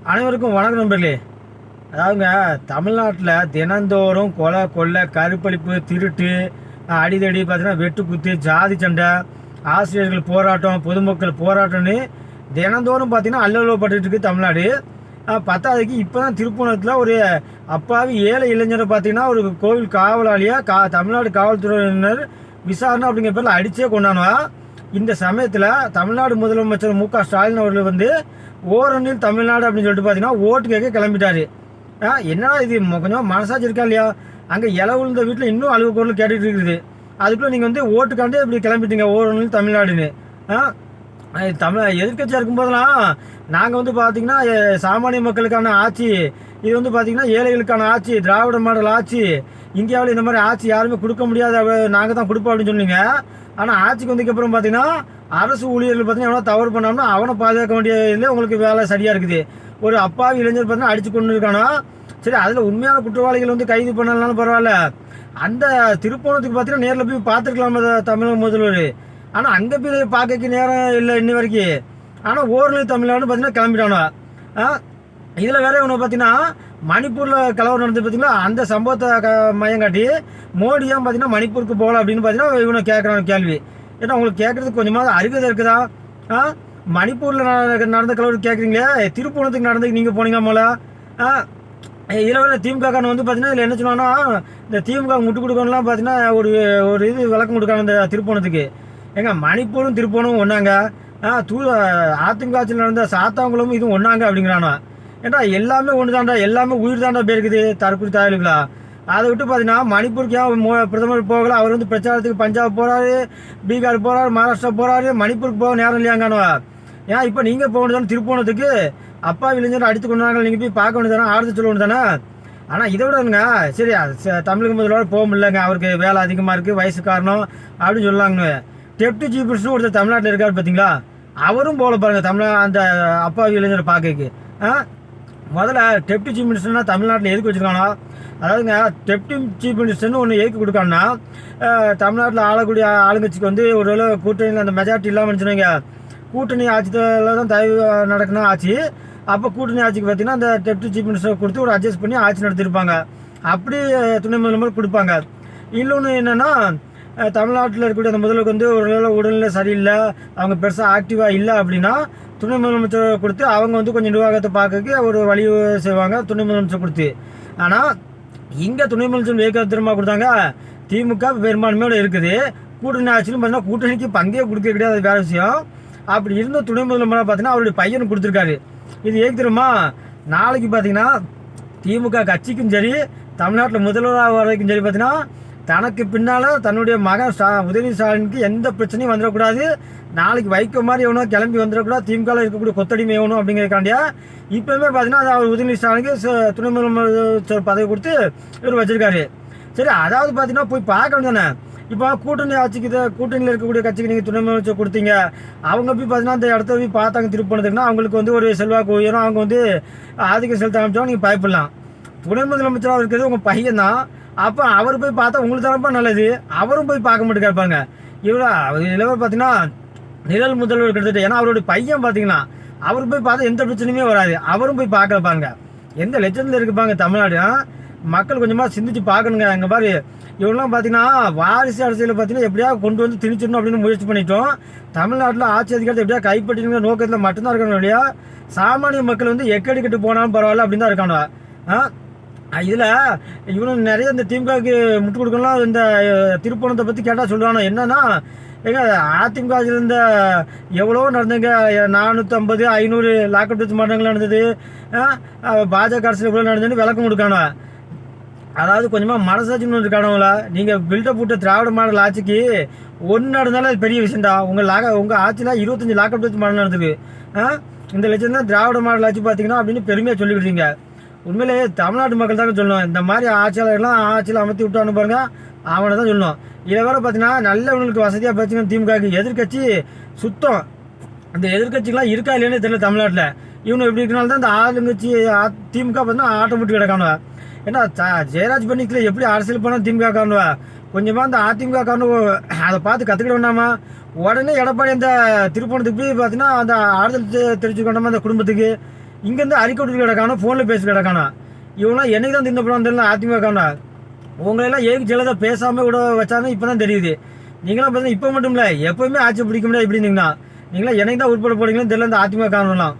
அனைவருக்கும் வணக்கம் நண்பர்களே. அதாவதுங்க தமிழ்நாட்டில் தினந்தோறும் கொலை கொள்ளை கருப்பளிப்பு திருட்டு அடிதடி பார்த்தீங்கன்னா வெட்டுக்குத்து ஜாதி சண்டை ஆசிரியர்கள் போராட்டம் பொதுமக்கள் போராட்டம்னு தினந்தோறும் பார்த்தீங்கன்னா அல்லலப்பட்டு தமிழ்நாடு. பத்தாவதுக்கு இப்போ தான் திருப்பூணத்தில் ஒரு அப்பாவி ஏழை இளைஞரை பார்த்தீங்கன்னா ஒரு கோவில் காவலாளியாக கா தமிழ்நாடு காவல்துறையினர் விசாரணை அப்படிங்கிற பேரில் அடித்தே கொண்டாடுவான் இந்த சமயத்தில் தமிழ்நாடு முதலமைச்சர் மு க ஸ்டாலின் அவர்கள் வந்து ஓரணியில் தமிழ்நாடு அப்படின்னு சொல்லிட்டு பார்த்தீங்கன்னா ஓட்டு கேட்க கிளம்பிட்டாரு. ஆ என்னடா இது? கொஞ்சம் மனசாச்சு இருக்கா இல்லையா? அங்கே இலை விழுந்த வீட்டில் இன்னும் அழுகு குரல் கேட்டுட்டு இருக்குது. அதுக்குள்ளே நீங்கள் வந்து ஓட்டுக்காண்டே இப்படி கிளம்பிட்டீங்க ஓரணியில் தமிழ்நாடுன்னு. தமிழ் எதிர்கட்சியாக இருக்கும்போதெல்லாம் நாங்கள் வந்து பார்த்திங்கன்னா சாமானிய மக்களுக்கான ஆட்சி இது வந்து பார்த்தீங்கன்னா ஏழைகளுக்கான ஆட்சி திராவிட மாடல் ஆட்சி இந்தியாவில் இந்த மாதிரி ஆட்சி யாருமே கொடுக்க முடியாது நாங்கள் தான் கொடுப்போம் அப்படின்னு சொன்னீங்க. ஆனால் ஆட்சிக்கு வந்ததுக்கப்புறம் பார்த்திங்கன்னா அரசு ஊழியர்கள் பார்த்தீங்கன்னா எவ்வளோ தவறு பண்ணோம்னா அவனை பாதுகாக்க வேண்டிய இதில் உங்களுக்கு வேலை சரியாக இருக்குது. ஒரு அப்பாவி இளைஞர் பார்த்தீங்கன்னா அடித்து கொண்டு இருக்கானா? சரி அதில் உண்மையான குற்றவாளிகள் வந்து கைது பண்ணலனாலும் பரவாயில்ல. அந்த திருப்போணத்துக்கு பார்த்தீங்கன்னா நேரில் போய் பார்த்துருக்கலாமா தமிழக முதல்வர். ஆனால் அங்கே போய் பார்க்கறக்கு நேரம் இல்லை இன்னி வரைக்கும். ஆனால் ஓரளவு தமிழ்நாடு பார்த்தீங்கன்னா கிளம்பிட்டானோ ஆ இதில் வேற இவனை பார்த்தீங்கன்னா மணிப்பூரில் கலவரம் நடந்து பார்த்தீங்கன்னா அந்த சம்பவத்தை க மையம் காட்டி மோடி ஏன் பார்த்தீங்கன்னா மணிப்பூருக்கு போகல அப்படின்னு பார்த்தீங்கன்னா இவனை கேட்குறான் கேள்வி. ஏன்னா உங்களுக்கு கேட்குறதுக்கு கொஞ்சமாவது அருகதை இருக்குதா? ஆ மணிப்பூரில் நடந்த கலவரம் கேட்குறீங்களே திருப்பூணத்துக்கு நடந்து நீங்கள் போனீங்க போல ஆ இதில் வேற திமுக காரன் வந்து பார்த்தீங்கன்னா இதில் என்ன சொன்னாங்கன்னா இந்த திமுக முட்டு கொடுக்கணும்லாம் பார்த்தீங்கன்னா ஒரு ஒரு இது விளக்கம் கொடுக்காங்க இந்த திருப்பூணத்துக்கு. ஏங்க மணிப்பூரும் திருப்பூரும் ஒன்றாங்க ஆ தூ ஆத்துங்காட்சியில் நடந்த சாத்தாங்குளமும் இதுவும் ஒன்றாங்க அப்படிங்கிறானா. ஏன்டா எல்லாமே ஒன்று தாண்டா எல்லாமே உயிர் தாண்டா போயிருக்குது தற்கொலை தாயலுங்களா அதை விட்டு பார்த்தீங்கன்னா மணிப்பூருக்கு ஏன் மோ- பிரதமர் போகல? அவர் வந்து பிரச்சாரத்துக்கு பஞ்சாப் போகிறாரு பீகார் போகிறாரு மகாராஷ்டிரா போகிறாரு மணிப்பூருக்கு போக நேரம் இல்லையாங்கானுவா ஏன் இப்போ நீங்கள் போக வேண்டியதானே திருப்போணத்துக்கு அப்பா இளைஞர் அடித்து கொண்டாங்க நீங்கள் போய் பார்க்க வேண்டியதானே ஆறுத்து சொல்ல வேண்டியதானே ஆனால் இதை விடங்க சரி தமிழக முதல்வர் போக முடியலங்க அவருக்கு வேலை அதிகமாக இருக்குது வயசு காரணம் அப்படின்னு சொல்லாங்க டெப்டி சீஃப் ஒருத்தர் தமிழ்நாட்டில் இருக்கார் பார்த்தீங்களா அவரும் போல பாருங்கள் தமிழ் அந்த அப்பா இளைஞரை பார்க்கக்கு ஆ? முதல்ல டெப்டி சீஃப் மினிஸ்டர்னா தமிழ்நாட்டில் எதுக்கு வச்சுருக்கானோ அதாவதுங்க டெப்டி சீஃப் மினிஸ்டர்னு ஒன்று எதுக்கு கொடுக்கான்னா தமிழ்நாட்டில் ஆளக்கூடிய ஆளுங்கட்சிக்கு வந்து ஒரு வேளை கூட்டணியில் அந்த மெஜாரிட்டி இல்லாமல் இருந்துச்சுங்க கூட்டணி ஆட்சியில் தான் தயவு நடக்கணும் ஆட்சி. அப்போ கூட்டணி ஆட்சிக்கு பார்த்தீங்கன்னா அந்த டெப்டி சீஃப் மினிஸ்டர் கொடுத்து ஒரு அட்ஜஸ்ட் பண்ணி ஆட்சி நடத்திருப்பாங்க. அப்படி துணை முதல்வர் கொடுப்பாங்க. இன்னொன்று என்னென்னா தமிழ்நாட்டில் இருக்கக்கூடிய அந்த முதல்வருக்கு வந்து ஒரு உடல்நிலை சரியில்லை. அவங்க பெருசாக ஆக்டிவாக இல்லை அப்படின்னா துணை முதலமைச்சர் கொடுத்து அவங்க வந்து கொஞ்சம் நிர்வாகத்தை பார்க்கறதுக்கு ஒரு வழி செய்வாங்க துணை முதலமைச்சர் கொடுத்து. ஆனால் இங்கே துணை முதலமைச்சர் ஏக கொடுத்தாங்க. திமுக பெரும்பான்மையோட இருக்குது. கூட்டணி ஆட்சியிலும் பார்த்தீங்கன்னா கூட்டணிக்கு பங்கே கொடுக்க கிடையாது அது விஷயம். அப்படி இருந்த துணை முதலமைச்சர் பார்த்தீங்கன்னா அவருடைய பையனும் கொடுத்துருக்காரு. இது ஏன் தெரியுமா? நாளைக்கு பார்த்தீங்கன்னா திமுக கட்சிக்கும் சரி தமிழ்நாட்டில் முதல்வராக வரைக்கும் சரி பார்த்தீங்கன்னா தனக்கு பின்னால் தன்னுடைய மகன் ஸ்டா உதயநிதி ஸ்டாலினுக்கு எந்த பிரச்சனையும் வந்துடக்கூடாது. நாளைக்கு வைக்க மாதிரி எவனோ கிளம்பி வந்துடக்கூடாது. திமுகவில் இருக்கக்கூடிய கொத்தடிமை எவனும் அப்படிங்கிறக்காண்டியா இப்போவுமே பார்த்தீங்கன்னா அது அவர் உதயநிதி ஸ்டாலினுக்கு துணை முதலமைச்சர் பதவி கொடுத்து இவர் வச்சிருக்காரு. சரி அதாவது பார்த்தீங்கன்னா போய் பார்க்க தானே இப்போ கூட்டணி ஆட்சிக்கு கூட்டணியில் இருக்கக்கூடிய கட்சிக்கு நீங்கள் துணை முதலமைச்சர் கொடுத்தீங்க. அவங்க போய் பார்த்தீங்கன்னா அந்த இடத்த போய் பார்த்தாங்க திருப்பணத்துக்குன்னா அவங்களுக்கு வந்து ஒரு செல்வாக்கு உயரும். அவங்க வந்து ஆதிக்கம் செலுத்த ஆரம்பிச்சோம் நீங்கள் பயப்படலாம். துணை முதலமைச்சராக இருக்கிறது உங்கள் பையன் தான். அப்போ அவர் போய் பார்த்தா உங்களுக்கு தானப்பா நல்லது? அவரும் போய் பார்க்க மாட்டேங்க இருப்பாங்க இவ்வளோ இளவர் பார்த்தீங்கன்னா நிழல் முதல்வர் கிட்டத்தட்ட ஏன்னா அவருடைய பையன் பார்த்தீங்கன்னா அவர் போய் பார்த்தா எந்த பிரச்சனையுமே வராது. அவரும் போய் பார்க்கல எந்த லட்சத்தில் இருக்குப்பாங்க தமிழ்நாடு மக்கள் கொஞ்சமாக சிந்திச்சு பார்க்கணுங்க. அங்கே பாரு இவங்கெல்லாம் பார்த்தீங்கன்னா வாரிசு அரசியலை பார்த்தீங்கன்னா எப்படியா கொண்டு வந்து திணிச்சிடணும் அப்படின்னு முயற்சி பண்ணிட்டோம். தமிழ்நாட்டில் ஆட்சி அதிகாரத்தை எப்படியா கைப்பற்றினுங்கிற நோக்கத்தில் மட்டும்தான் இருக்கணும் இல்லையா சாமானிய மக்கள் வந்து எக்கடி கட்டு போனாலும் பரவாயில்ல அப்படின்னு தான் இருக்காங்க இதில் இவனும் நிறைய இந்த திமுகவுக்கு முட்டு கொடுக்கலாம் இந்த திருப்பணத்தை பற்றி கேட்டால் சொல்லுவானோ என்னன்னா ஏங்க அதிமுக இருந்த எவ்வளோ நடந்துங்க நானூற்றம்பது ஐநூறு லாக்அப் டெத் மரணங்கள் நடந்தது. ஆ, பாஜக அரசில் எவ்வளோ நடந்ததுன்னு விளக்கம் கொடுக்கானோ? அதாவது கொஞ்சமாக மனசாட்சின்னு இருக்கானவங்கள நீங்கள் பில்டப் போட்ட திராவிட மாடல் ஆட்சிக்கு ஒன்று நடந்தாலும் அது பெரிய விஷயம்டா. உங்கள் லாக உங்கள் ஆட்சியில் இருபத்தஞ்சி லாக்அப் டெத் மரணம் நடந்தது. இந்த லட்சம் தான் திராவிட மாடல் ஆட்சி பார்த்தீங்கன்னா அப்படின்னு பெருமையாக சொல்லிவிடுறீங்க. உண்மையிலேயே தமிழ்நாட்டு மக்கள் தாங்க சொல்லணும். இந்த மாதிரி ஆட்சியாளர்கள்லாம் ஆட்சியில் அமர்த்தி விட்டான்னு பாருங்க. அவனை தான் சொல்லணும். இதில் வேற பார்த்தீங்கன்னா நல்லவங்களுக்கு வசதியாக பார்த்தீங்கன்னா திமுகவுக்கு. எதிர்க்கட்சி சுத்தம். அந்த எதிர்கட்சிகள்லாம் இருக்கா இல்லையானே தெரியல தமிழ்நாட்டில். இவனு எப்படி இருக்கனால தான் இந்த ஆளுங்கட்சி திமுக பார்த்தீங்கன்னா ஆட்டம் போட்டு கிடக்கானுவ. ஏன்னா ஜெயராஜ் பண்ணிக்கல. எப்படி அரசியல் பண்ணால் திமுக காணுவா கொஞ்சமாக அந்த அதிமுக காரணம் அதை பார்த்து கற்றுக்கிட வேண்டாமா? உடனே எடப்பாடி அந்த திருப்பணத்துக்கு போய் பார்த்தீங்கன்னா அந்த ஆறுதல் தெ- அந்த குடும்பத்துக்கு? இங்கேருந்து அறிக்கை கிடக்கானா ஃபோனில் பேசி கிடக்கானா? இவங்களாம் என்னைக்கு தான் தின்ன போனான்னு தெரியல அதிமுகனா உங்களெல்லாம் ஏக்கு ஜெயலலிதா பேசாமல் கூட வச்சாங்க இப்போ தான் தெரியுது. நீங்களாம் பார்த்தீங்கன்னா இப்போ மட்டும் இல்லை எப்போவுமே ஆட்சி பிடிக்க முடியாது இப்படி இருந்தீங்கன்னா. நீங்களாம் என்னைக்கு தான் உட்பட போறீங்களோ தெரியல இந்த அதிமுக காரணம்லாம்